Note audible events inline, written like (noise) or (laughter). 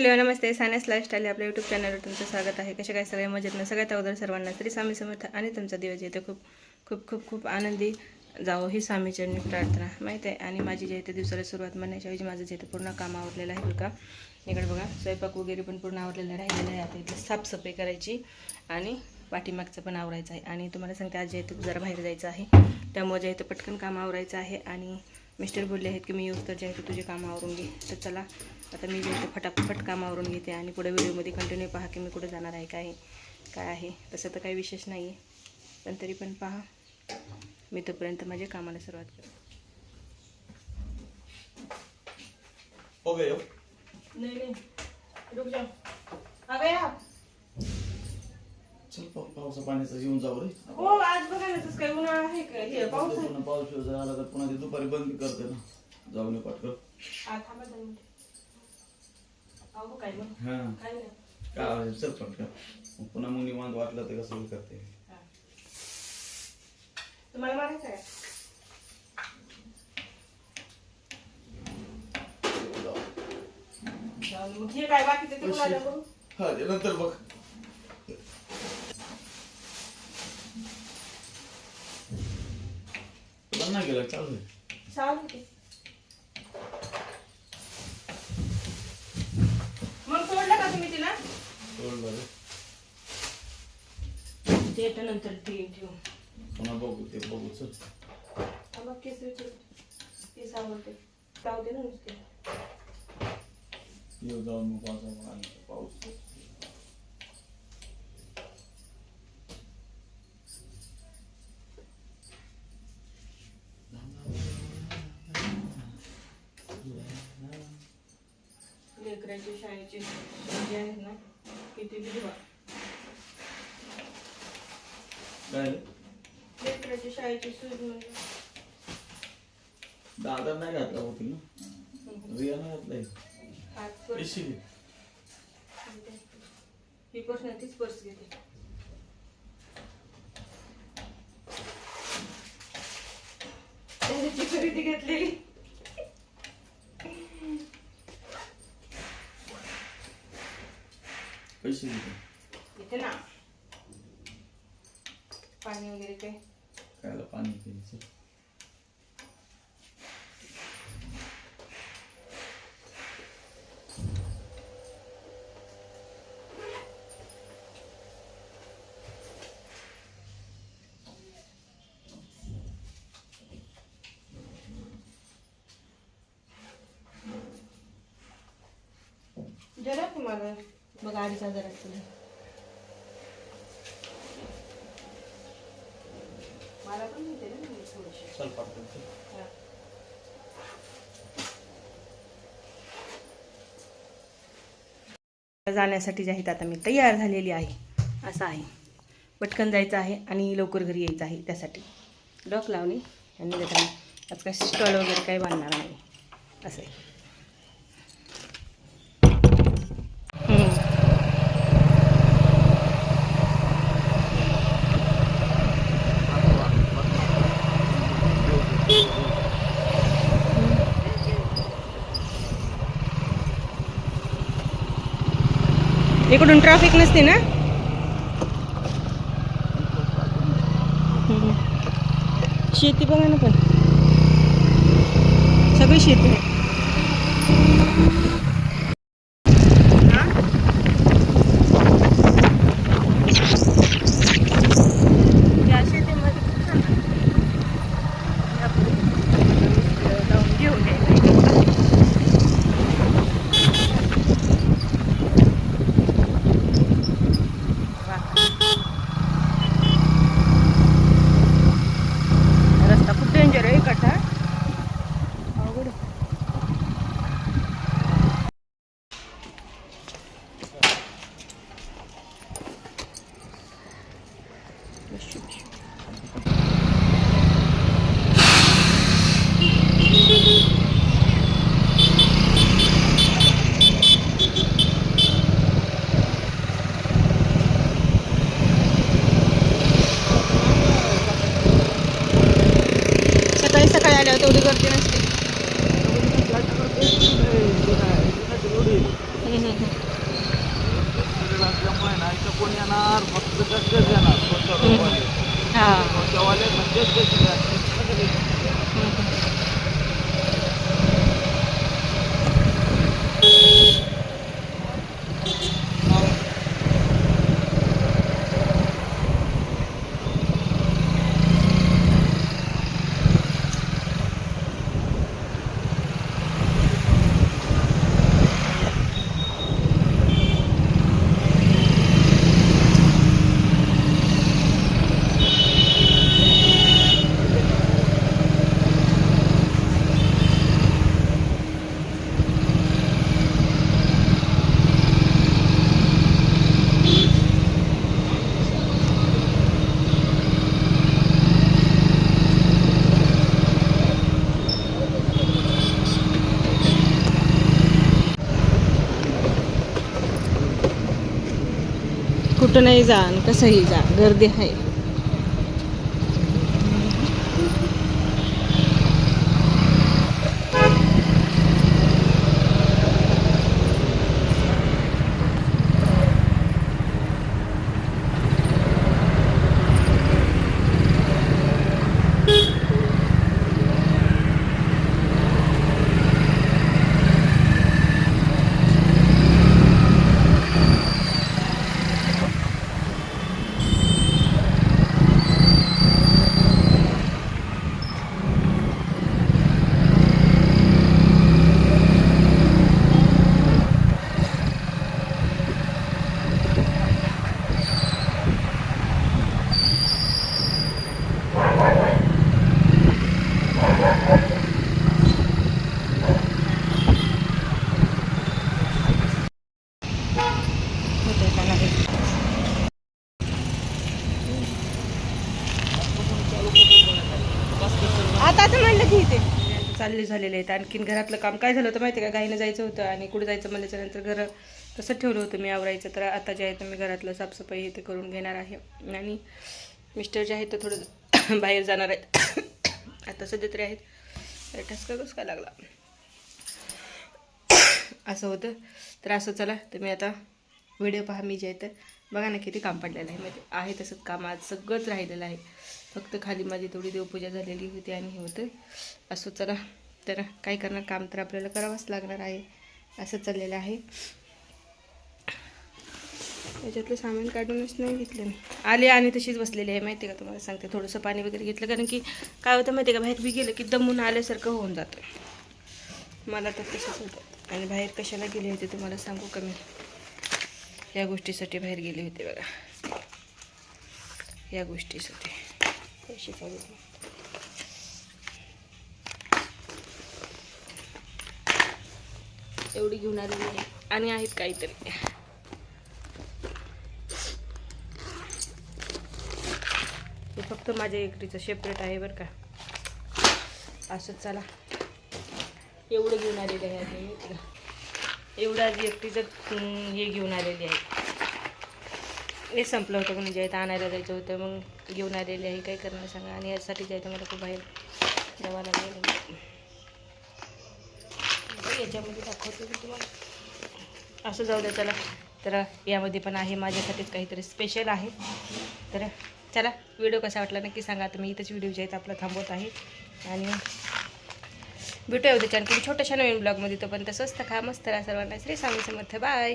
Hello नमस्ते. Science lifestyle आपल्या YouTube चॅनलवर तुमचं स्वागत आहे. कसे काय सगळ्या मजेतनं सगळ्यात अगोदर सर्वांना तरी स्वामी समर्थ आणि तुमचा दिवस येतो. खूप खूप खूप खूप आनंदी जावो ही स्वामीचरणी प्रार्थना. माहीत आहे? आणि माझी जे येते दिवसाला सुरुवात म्हणण्याच्या ऐवजी माझं जे ते पूर्ण काम आवरलेलं आहे बघा. इकडे बघा स्वयंपाक वगैरे पण पूर्ण आवडलेलं राहिलेलं आहे. आता इथे साफसफाई करायची आणि पाठीमागचं पण आवरायचं आहे. आणि तुम्हाला सांगते आज जे जरा बाहेर जायचं आहे. त्यामुळे जे ते पटकन काम आवरायचं आहे. आणि मिस्टर बोलले आहेत की मी येऊस तर जे आहे तुझे काम आवरून घे. तर चला आता मी जे फटाफट काम आवरून घेते आणि पुढे व्हिडिओमध्ये कंटिन्यू पहा की मी कुठे जाणार आहे काय काय आहे. तसं तर काही विशेष नाही आहे. पण तरी पण पहा मी तोपर्यंत माझ्या कामाला सुरुवात करते. हो गए हो नाही नाही. रुक जाओ. अगं या चल पाऊ पावसा पाण्याचं येऊन जाऊ रे. हो आज बघा ना तसं काही उन्हाळा आहे का? हे पाऊस आहे. पुन्हा पाऊस जर आला तर पुन्हा ते दुपारी बंद करते ना. जाऊन ये पटकन आ, थांबा दोन मिनिटं. अहो काय मग हा। काय नाही काय चल पटकन मग पुन्हा मग निवांत वाटलं तर कसं करते तुम्हाला मारायचं आहे जाऊन मग हे? काय बाकीचं ते कुणाला करू हा ते नंतर बघ तुला गेला चालू आहे चालू ते सोडलं रे ते नंतर देईन ठेवून पुन्हा बघू ते बघू चल थांबा केसरी केस आवडते जाऊ दे ना नुसते. येऊ जाऊन मग पावसा पाऊस. लेकरांच्या शाळेचे जे आहेत ना किती विधवा काय? लेकरांच्या शाळेची सूज म्हणजे दादा नाही घातला होती ना? रिया नाही घातलाय हात पर्स पैसे घे. ही पर्स नाही तीच पर्स घेते त्याची खरेदी घेतलेली. पैसे इथे ना. पाणी वगैरे काय खायला पाणी प्यायचं. जरा तुम्हाला. बघा अडीच हजारात मला पण घेते ना थोडीशी. हा. जाण्यासाठी जे आहेत आता मी तयार झालेली आहे. असं आहे. पटकन जायचं आहे आणि लवकर घरी यायचं आहे त्यासाठी. डॉक लावणे. आणि आज काय स्टॉल वगैरे काही बांधणार नाही. असं आहे. इकडून ट्रॅफिक नसते ना? शेती बघा ना पण. सगळी शेती. आहे हा? या शेतीमध्ये खूप छान आहे. यापुढे जाऊन घेऊन यायचं. वा. रस्ता खूप डेंजर आहे इकडचा अवघड आहे. सकाळी सकाळी आल्यावर तेवढी गर्दी नसते हम्म, हम्म, हम्म. सिरियल इथं कोण येणार फक्त कसेच येणार स्वतःवाले हा. स्वतःवाले कुठं नाही जा आणि कसंही जा गर्दी आहे होतंय का नाही? आता आता म्हणलं की ते चालले झालेले आहेत. आणखीन घरातलं काम काय झालं होतं माहिती आहे का? गाईनं जायचं होतं आणि कुठं जायचं म्हणल्याच्यानंतर घर तसं ठेवलं होतं मी आवरायचं. तर आता जे आहे तर मी घरातलं साफसफाई हे ते करून घेणार आहे. आणि मिस्टर जे आहेत ते थोडं (coughs) बाहेर जाणार आहेत. (coughs) आता सध्या तरी आहेत. ठसका कसका लागला. (coughs) असं होतं. तर असं चला. तर मी आता व्हिडिओ पहा मी जे आहे तर बघा ना किती काम पडलेलं आहे. म्हणजे आहे तसंच काम आज सगळंच राहिलेलं आहे. फक्त खाली माझी थोडी देवपूजा झालेली होती आणि हे होतं. असं चला तर काय करणार? काम तर आपल्याला करावंच लागणार आहे. असं चाललेलं आहे. त्याच्यातलं सामान काढूनच नाही घेतलं मी. आले आणि तशीच बसलेली आहे. माहिती आहे का तुम्हाला? सांगते. थोडंसं पाणी वगैरे घेतलं. कारण की काय होतं माहिती आहे का? बाहेर बी गेलं की दमून आल्यासारखं होऊन जातं. मला तर तसंच होतं. आणि बाहेर कशाला गेले होते तुम्हाला सांगू का मी? या गोष्टीसाठी बाहेर गेले होते बघा. या गोष्टीसाठी. पैसे चालू एवढी घेऊन आलेली आहे आणि आहेत काहीतरी. हे फक्त माझ्या एकटीचं सेपरेट आहे बरं का. असंच चला. एवढं घेऊन आलेलं आहे. एवढं आधी एकटीचं हे घेऊन आलेली आहे. हे संपलं होतं म्हणजे इथं आणायला जायचं होतं मग घेऊन आलेली आहे काय करणार सांगा. आणि यासाठी जायचं मला खूप बाहेर जावं लागेल याच्यामध्ये दाखवते मी तुम्हाला. असं जाऊ द्या चला. तर यामध्ये पण आहे माझ्यासाठीच काहीतरी स्पेशल आहे. तर चला व्हिडिओ कसा वाटला नक्की सांगा. आता मी इथंच व्हिडिओ जे आहेत आपला थांबवत आहे. आणि भेटूया उद्याच्या आणखी छोट्याशा नवीन ब्लॉगमध्ये तो पण तसंच खा मस्त राहा सर्वांना. श्री स्वामी समर्थ. बाय